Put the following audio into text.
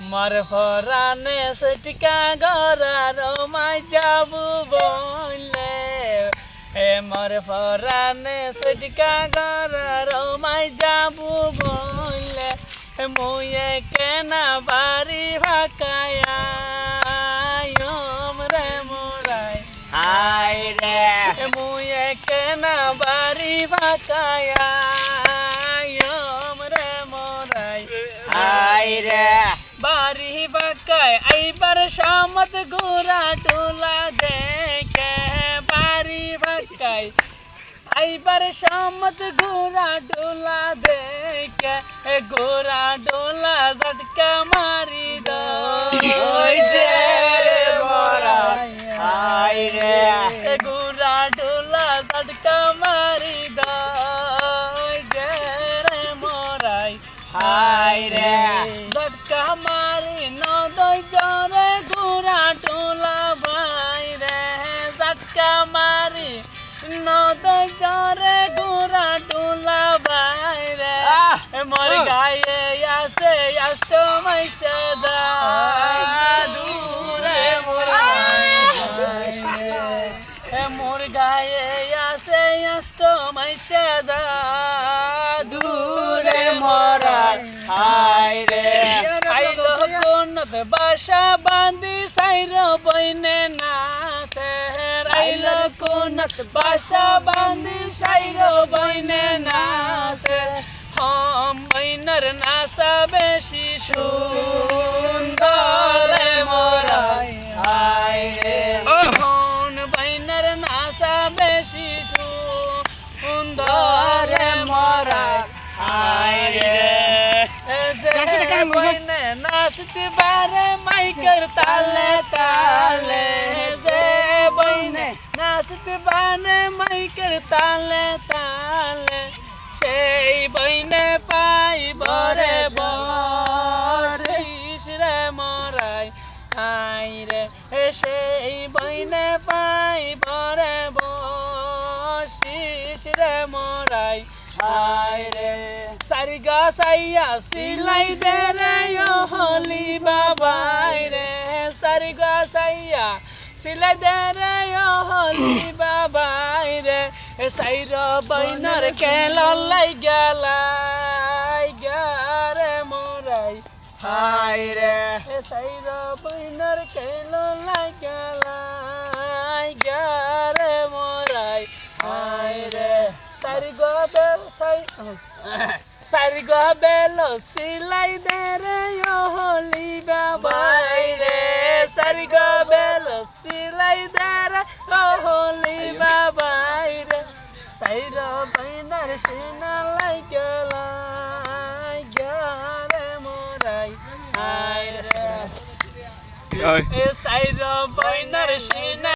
মার ফরানে সটিকা গরার মাই যাবু বলে। এ মার ফরানে সটিকা গরার মাই যাবু বলে। মুয়ে কেনা বাড়ি ভাকায়া রে মোরাই। হাই রে। মুয়ে কেনা বাড়ি ভাকায়া বাকায় এইবার সামত গোরা টোলা দেখে বাড়ি বাকায় এইবার সামত গোরা ডোলা দেখে গোরা ডোলা ঝটকা মারি দো ওই যে রে মরাই হাই রে। এ গোরা ডোলা ঝটকা মারি দো রে মরাই হাই রে। টোলা বাইরে মোর গায়ে আসে অষ্ট মাইসে দূরে মোর গায়ে। মোর গায়ে আসে অষ্ট মাইসে দূরে মরাই হাই রে। আইলো কোনত বাসা বাঁধি সাইর বইনে। কোনত বাসা বাঁধি সাইর বইনে নাচে হম বইনের নাচা বেশি সুন্দর মরাই হাই রে হন বইনের নাচা বেশি সুন্দর মরাই হাই রে নাচতে বইনে নাচতে বারে মাইকের তালে তালে যে নাচতে বারে মাইকের তালে তালে সেই বইনে পাই বরে বরিস রে মরাই আই রে সেই বইনে পাই বরে বসিস রে মরাই হাই রে। সারিগা সাইয়া সিলাই দে রে ও সিলাই দে রে ও হলি বাবাই রে সাইর বাইনার কেল লাই গেলাই গারে মোরাই হাই রে সাইর বাইনার কেল লাই গেলাই গারে মোরাই হাই রে সারিগা বেল সাই সারি গো বেলো সিলাই দে হলি বাবাই Krishna like a like Morai Sai Sai Ram